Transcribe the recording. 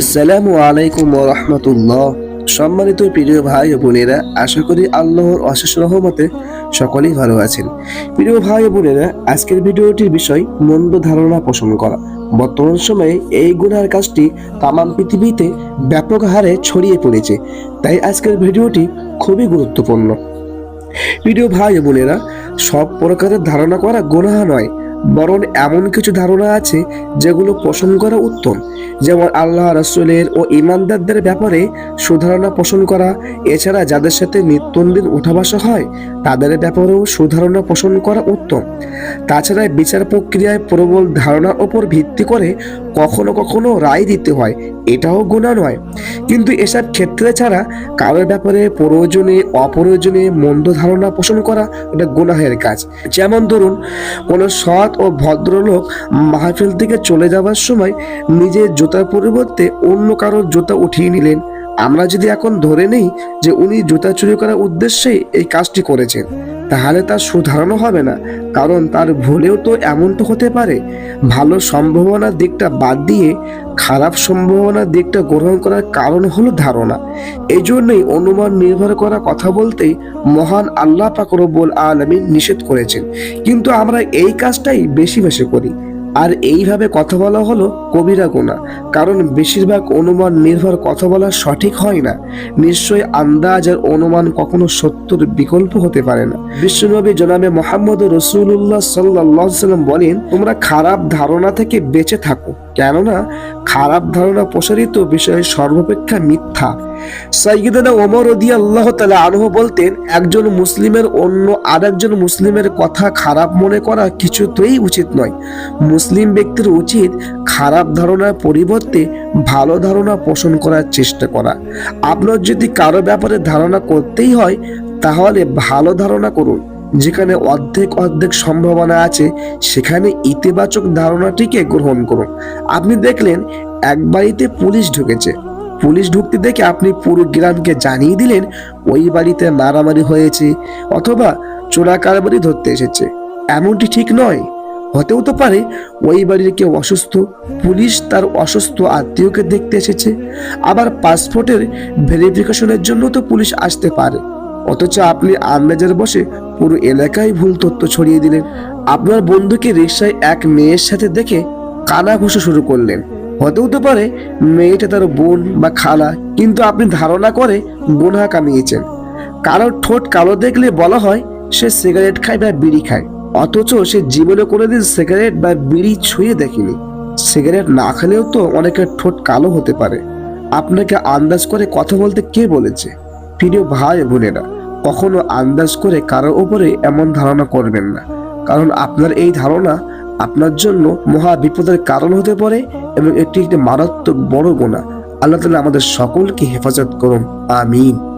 আসসালামু আলাইকুম রহমতুল্লাহ। সম্মানিত প্রিয় ভাই ও বোনেরা, আশা করি আল্লাহর অশেষ রহমতে সকলেই ভালো আছেন। প্রিয় ভাই ও বোনেরা, আজকের ভিডিওটির বিষয় মন্দ ধারণা পোষণ করা। বর্তমান সময়ে এই গুণার কাজটি তামাম পৃথিবীতে ব্যাপক হারে ছড়িয়ে পড়েছে, তাই আজকের ভিডিওটি খুবই গুরুত্বপূর্ণ। প্রিয় ভাই ও বোনেরা, সব প্রকারের ধারণা করা গোনাহ নয় বরং এমন কিছু ধারণা আছে যেগুলো পোষণ করা উত্তম। যেমন আল্লাহ রসুলের ও ইমানদারদের ব্যাপারে সুধারণা পোষণ করা, এছাড়া যাদের সাথে নিত্যন্দিন উঠা বসা হয়, তাদের ব্যাপারেও সুধারণা পোষণ করা উত্তম। তাছাড়া বিচার প্রক্রিয়ায় প্রবল ধারণার ওপর ভিত্তি করে কখনো কখনো রায় দিতে হয়, এটাও গুণা নয়। কিন্তু এসব ক্ষেত্রে ছাড়া কারোর ব্যাপারে প্রয়োজনে অপ্রয়োজনে মন্দ ধারণা পোষণ করা, এটা গুনাহের কাজ। যেমন ধরুন, কোনো সৎ ও ভদ্রলোক মাহফিল থেকে চলে যাবার সময় নিজের জুতার পরিবর্তে অন্য কারোর জুতা উঠিয়ে নিলেন। আমরা যদি এখন ধরে নেই যে উনি জুতা চুরি করার উদ্দেশ্যেই এই কাজটি করেছেন। তাহলে তার সুধারণা হবে না, কারণ তার ভুলেও তো এমন তো হতে পারে। ভালো সম্ভাবনার দিকটা বাদ দিয়ে খারাপ সম্ভাবনার দিকটা গ্রহণ করার কারণ হলো ধারণা। এই জন্যই অনুমান নির্ভর করা কথা বলতেই মহান আল্লাহ পাক রব্বুল আলামিন নিষেধ করেছেন। কিন্তু আমরা এই কাজটাই বেশি বেশি করি। আর এইভাবে কথা বলা হলো কবিরা গুণা কারণ বেশিরভাগ অনুমান নির্ভর কথা বলা সঠিক হয় না। নিশ্চয় আন্দাজ আর অনুমান কখনো সত্যর বিকল্প হতে পারে না। বিশ্বনবী জনাবে মোহাম্মদ রসুল্লাহ সাল্লাহ সাল্লাম বলেন, তোমরা খারাপ ধারণা থেকে বেঁচে থাকো। কেননা, খারাপ ধারণা প্রসারিত বিষয়ে সর্বাপেক্ষা মিথ্যা। সাইয়িদানা ওমর রদি আল্লাহ তালা আনহ বলতেন, একজন মুসলিমের অন্য আরেকজন মুসলিমের কথা খারাপ মনে করা কিছুতেই উচিত নয়। মুসলিম ব্যক্তির উচিত খারাপ ধারণার পরিবর্তে ভালো ধারণা পোষণ করার চেষ্টা করা। আপনার যদি কারও ব্যাপারে ধারণা করতেই হয়, তাহলে ভালো ধারণা করুন। যেখানে অর্ধেক অর্ধেক সম্ভাবনা আছে, সেখানে ইতিবাচক ধারণাটিকে গ্রহণ করুন। আপনি দেখলেন, এক বাড়িতে পুলিশ ঢুকেছে। পুলিশ ঢুকতে দেখে আপনি পুরো গ্রামকে জানিয়ে দিলেন ওই বাড়িতে মারামারি হয়েছে অথবা চোরা কারবারি ধরতে এসেছে। এমনটি ঠিক নয়। হতেও তো পারে ওই বাড়ির কেউ অসুস্থ, পুলিশ তার অসুস্থ আত্মীয়কে দেখতে এসেছে। আবার পাসপোর্টের ভেরিফিকেশনের জন্য তো পুলিশ আসতে পারে। অথচ আপনি আন্দাজের বসে পুরো এলাকায় ভুল তথ্য ছড়িয়ে দিলেন। আপনার বন্ধুকে রিক্সায় এক মেয়ের সাথে দেখে কানা ঘুষো শুরু করলেন। হতেও তো পারে মেয়েটা তার বোন বা খালা, কিন্তু আপনি ধারণা করে গুনহা কামিয়েছেন। কারোর ঠোঁট কালো দেখলে বলা হয় সে সিগারেট খায় বা বিড়ি খায়, অথচ সে জীবনে কোনোদিন সিগারেট বা বিড়ি ছুঁয়ে দেখেনি। সিগারেট না খেলেও তো অনেকের ঠোঁট কালো হতে পারে। আপনাকে আন্দাজ করে কথা বলতে কে বলেছে? প্রিয় ভাই বোনেরা, কখনো আন্দাজ করে কারোর উপরে এমন ধারণা করবেন না, কারণ আপনার এই ধারণা আপনার জন্য মহা বিপদের কারণ হতে পারে এবং এটি একটি মারাত্মক বড় গোনা। আল্লাহ তালা আমাদের সকলকে হেফাজত করুন। আমিন।